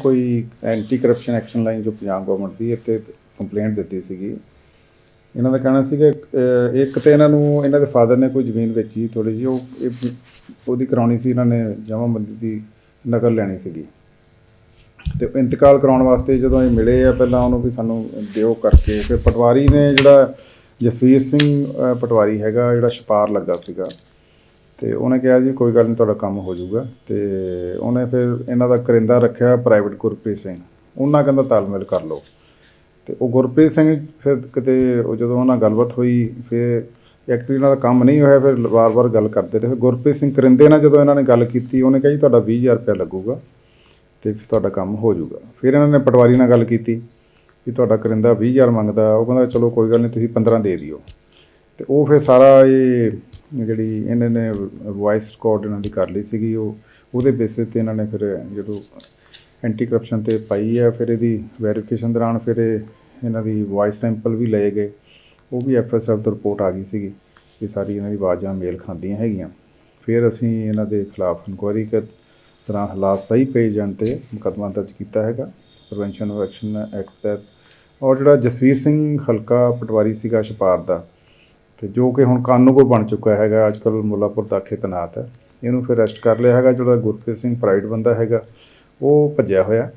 ਕੋਈ anti corruption action line ਜੋ Punjab government ਦੀ ਇੱਥੇ ਕੰਪਲੇਂਟ ਦਿੱਤੀ ਸੀਗੀ। ਇਹਨਾਂ ਦਾ ਕਹਿਣਾ ਸੀ ਕਿ ਇੱਕ ਤੇ ਇਹਨਾਂ ਨੂੰ, ਇਹਨਾਂ ਦੇ ਫਾਦਰ ਨੇ ਕੋਈ ਜ਼ਮੀਨ ਵੇਚੀ ਥੋੜੀ ਜਿਹੀ, ਉਹ ਇਹ- ਉਹਦੀ ਕਰਾਉਣੀ ਸੀ, ਇਹਨਾਂ ਨੇ ਜਮਾਬੰਦੀ ਦੀ ਨਕਲ ਲੈਣੀ ਸੀਗੀ। ਤੇ ਇੰਤਕਾਲ ਕਰਾਉਣ ਵਾਸਤੇ ਜਦੋਂ ਇਹ ਮਿਲੇ ਆ, ਪਹਿਲਾਂ ਉਹਨੂੰ ਵੀ ਸਾਨੂੰ ਦਿਓ ਕਰਕੇ, ਫਿਰ ਪਟਵਾਰੀ ਨੇ ਜਿਹੜਾ ਜਸਵੀਰ ਸਿੰਘ ਪਟਵਾਰੀ ਹੈਗਾ, ਜਿਹੜਾ ਛਪਾਰ ਲੱਗਾ ਸੀਗਾ ਤੇ ਉਹਨੇ ਕਿਹਾ ਜੀ, ਕੋਈ ਗੱਲ ਨਹੀਂ ਤੁਹਾਡਾ ਕੰਮ ਹੋ ਜਾਊਗਾ। ਤੇ ਉਹਨੇ ਫਿਰ ਇਹਨਾਂ ਦਾ ਕਰਿੰਦਾ ਰੱਖਿਆ ਪ੍ਰਾਈਵੇਟ ਗੁਰਪ੍ਰੀਤ ਸਿੰਘ। ਉਹਨਾਂ ਕਹਿੰਦਾ ਤਾਲਮੇਲ ਕਰ ਲਓ। ਤੇ ਉਹ ਗੁਰਪ੍ਰੀਤ ਸਿੰਘ ਫਿਰ ਕਿਤੇ ਉਹ ਜਦੋਂ ਉਹਨਾਂ ਨਾਲ ਗੱਲਬਾਤ ਹੋਈ, ਫਿਰ ਐਕਚੁਅਲੀ ਇਹਨਾਂ ਦਾ ਕੰਮ ਨਹੀਂ ਹੋਇਆ, ਫਿਰ ਵਾਰ-ਵਾਰ ਗੱਲ ਕਰਦੇ ਰਹੇ। ਫਿਰ ਗੁਰਪ੍ਰੀਤ ਸਿੰਘ ਕਰਿੰਦੇ ਨਾਲ ਜਦੋਂ ਇਹਨਾਂ ਨੇ ਗੱਲ ਕੀਤੀ, ਉਹਨੇ ਕਿਹਾ ਜੀ, ਤੁਹਾਡਾ 20000 ਰੁਪਏ ਲੱਗੂਗਾ ਤੇ ਫਿਰ ਤੁਹਾਡਾ ਕੰਮ ਹੋ ਜਾਊਗਾ। ਫਿਰ ਇਹਨਾਂ ਨੇ ਪਟਵਾਰੀ ਨਾਲ ਗੱਲ ਕੀਤੀ ਕਿ ਤੁਹਾਡਾ ਕਰਿੰਦਾ 20000 ਮੰਗਦਾ। ਉਹ ਕਹਿੰਦਾ, ਚਲੋ ਕੋਈ ਗੱਲ ਨਹੀਂ ਤੁਸੀਂ 15 ਦੇ ਦਿਓ। ਤੇ ਉਹ ਫਿਰ ਸਾਰਾ ਇਹ ਜਿਹੜੀ ਇਹਨਾਂ ਨੇ ਵੌਇਸ ਰਿਕਾਰਡ ਇਹਨਾਂ ਦੀ ਕਰ ਲਈ ਸੀਗੀ, ਉਹ ਉਹਦੇ ਬੇਸਿਸ ਤੇ ਇਹਨਾਂ ਨੇ ਫਿਰ ਜਦੋਂ ਐਂਟੀ ਕਰਪਸ਼ਨ ਤੇ ਪਾਈ ਆ, ਫਿਰ ਇਹਦੀ ਵੈਰੀਫਿਕੇਸ਼ਨ ਦੌਰਾਨ ਫਿਰ ਇਹ ਇਹਨਾਂ ਦੀ ਵੌਇਸ ਸੈਂਪਲ ਵੀ ਲਏ ਗਏ। ਉਹ ਵੀ ਐਫਐਸਐਲ ਤੋਂ ਰਿਪੋਰਟ ਆ ਗਈ ਸੀਗੀ ਕਿ ਸਾਰੀ ਇਹਨਾਂ ਦੀ ਆਵਾਜ਼ਾਂ ਮੇਲ ਖਾਂਦੀਆਂ ਹੈਗੀਆਂ। ਫਿਰ ਅਸੀਂ ਇਹਨਾਂ ਦੇ ਖਿਲਾਫ ਇਨਕੁਆਇਰੀ ਕਰ, ਤਰ੍ਹਾਂ ਹਾਲਾਤ ਸਹੀ ਪਏ ਜਾਣ ਤੇ ਮੁਕੱਦਮਾ ਦਰਜ ਕੀਤਾ ਹੈਗਾ ਪ੍ਰੀਵੈਂਸ਼ਨ ਆਫ ਐਕਸ਼ਨ ਐਕਟ ਤਹਿਤ। ਔਰ ਜਿਹੜਾ ਜਸਵੀਰ ਸਿੰਘ ਹਲਕਾ ਪਟਵਾਰੀ ਸੀਗਾ, ਛਪਾਰ ਦਾ ਤੇ ਜੋ ਕਿ ਹੁਣ ਕਾਨੂੰਗੋ ਬਣ ਚੁੱਕਾ ਹੈਗਾ ਅੱਜ ਕੱਲ੍ਹ ਮੁੱਲਾਪੁਰ ਦਾਖੇ ਤਨਾਤ ਹੈ। ਇਹਨੂੰ ਫਿਰ ਅਰੈਸਟ ਕਰ ਲਿਆ ਹੈਗਾ ਜਿਹੜਾ ਗੁਰਪ੍ਰੀਤ ਸਿੰਘ ਪ੍ਰਾਈਡ ਬੰਦਾ ਹੈਗਾ, ਉਹ ਭੱਜਿਆ ਹੋਇਆ।